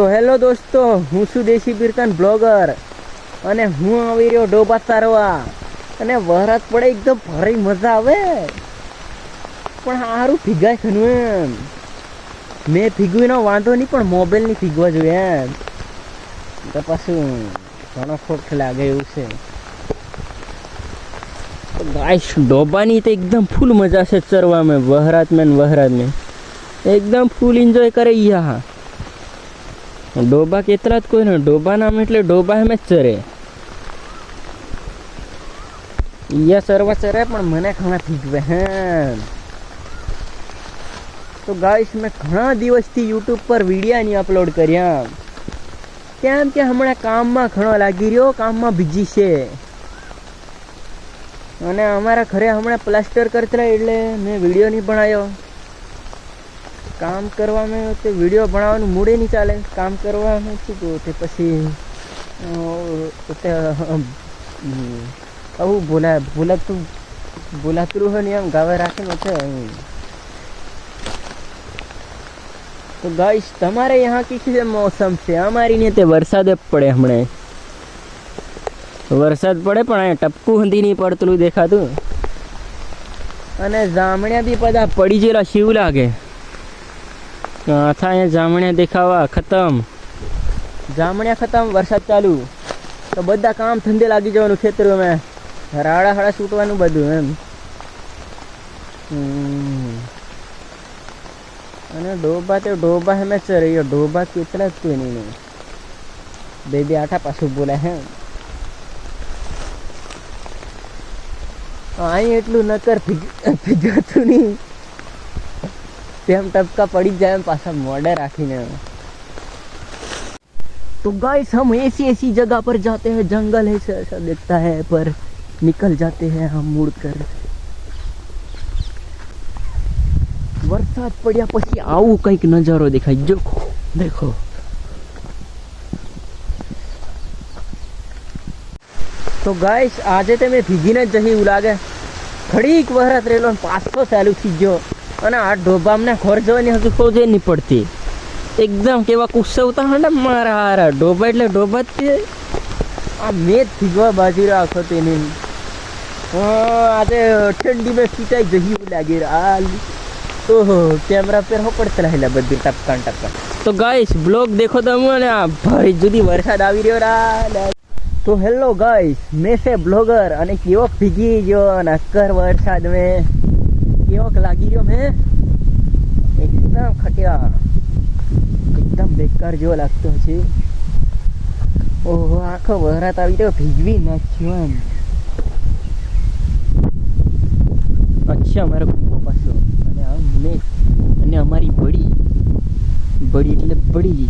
તો હેલો દોસ્તો, હું છું દેશી બિરકન બ્લોગર અને હું આવી રહ્યો ડોબા તારવા અને વરસાદ પડે એકદમ ભારે મજા આવે. પણ સારું ભીગાય ખનું એમ. મેં ભીગવીનો વાંધો નહીં, પણ મોબાઈલની ભીગવા જોઈએ એમ. તો પાછું ઘણો ખોટ લાગે એવું છે. ગાઈસ ડોબાની તો એકદમ ફૂલ મજા છે ચરવા મેં વહરાત મેં વહરાત મેં એકદમ ફૂલ એન્જોય કરે યા ડોબા કેટલા જ કોઈ ને ડોબા નામ એટલે ડોબા એમ જ ચરે. ઈયા સર્વ ચરે પણ મને ઘણા ભીગવે હે. તો ગાઈસ, મેં ઘણા દિવસથી યુટ્યુબ પર વિડીયા નહીં અપલોડ કર્યા. કેમ કે હમણાં કામમાં ઘણો લાગી રહ્યો, કામમાં બીજી છે. અને અમારા ઘરે હમણાં પ્લાસ્ટર કરતા એટલે મેં વીડિયો નહીં બનાવ્યો. કામ કરવામાં તે વીડિયો ભણાવવાનું મૂડે નહીં ચાલે. કામ કરવાનું શું કહું તે પછી આવું બોલા બોલાતું બોલાતું હોય ને એમ ગાવા રાખીને છે. તો ગાઈશ તમારે યહાં કીધી મોસમ છે? અમારી ને તે વરસાદ પડે હમણાં. વરસાદ પડે પણ અહીંયા ટપકું હતી નહીં પડતું દેખાતું. અને જામણ્યા બી બધા પડી જેલા, શિવ લાગે. અહીંયા જામણ્યા દેખાવા, ખતમ. જામણ્યા ખતમ, વરસાદ ચાલુ. તો બધા કામ ધંધે લાગી જવાનું ખેતરોમાં. રાડા હાડા છૂટવાનું બધું એમ. અને ડોબા તો ડોબા હમે ચરે ડોબા કેટલા કોઈ નહીં બે બે આઠા પાછું બોલાય હે. અહીં એટલું નકર ભીગ- ભીગાતું નહીં. તેમ ટપકા પડી જાય એમ પાછા મોઢે રાખીને तो गाइस हम ऐसी ऐसी जगह पर जाते हैं जंगल ऐसा ऐसा दिखता है पर निकल जाते हैं हम मुड़ कर વરસાદ પડ્યા પછી આવું કંઈક નજારો દેખાય જો દેખો તો ગાઈસ આજે તમે ભીગીને જ જઈ એવું લાગે ઘડીક વરસાદ રહેલો ને પાછો ચાલુ થઈ ગયો અને આ ઢોબામને ઘર જવાની હજુ સોજે નહીં પડતી. એકદમ કેવા કુસ્સવતા હે ને મારા હારા. ઢોબા એટલે ડોબા જ તે આ મેં જ ભીગવા બાજી રાખો તેની. આજે ઠંડી में પીટાઈ જઈ લાગી હાલ. ઓહો, કેમેરા પર હો પડતા રહેલા બધી ટપકાન ટપકાન તો ગાઈસ, બ્લોગ દેખો તમે અને આ ભારી જુદી વરસાદ આવી રહ્યો રા તો હેલો ગાઈસ, મેં છે બ્લોગર અને કેવો ભીગી ગયો નક્કર વરસાદ મેં. કેવોક લાગી રહ્યો મેં? એકદમ ખટ્યા એકદમ બેકાર જેવો લાગતો છે. ઓહો, આખો વરાત આવી તો ભીજવી નાખ્યો એમ. અચ્છા, મારો કૂવો પાછો. અને મેં અને અમારી બળી. બળી એટલે બળી.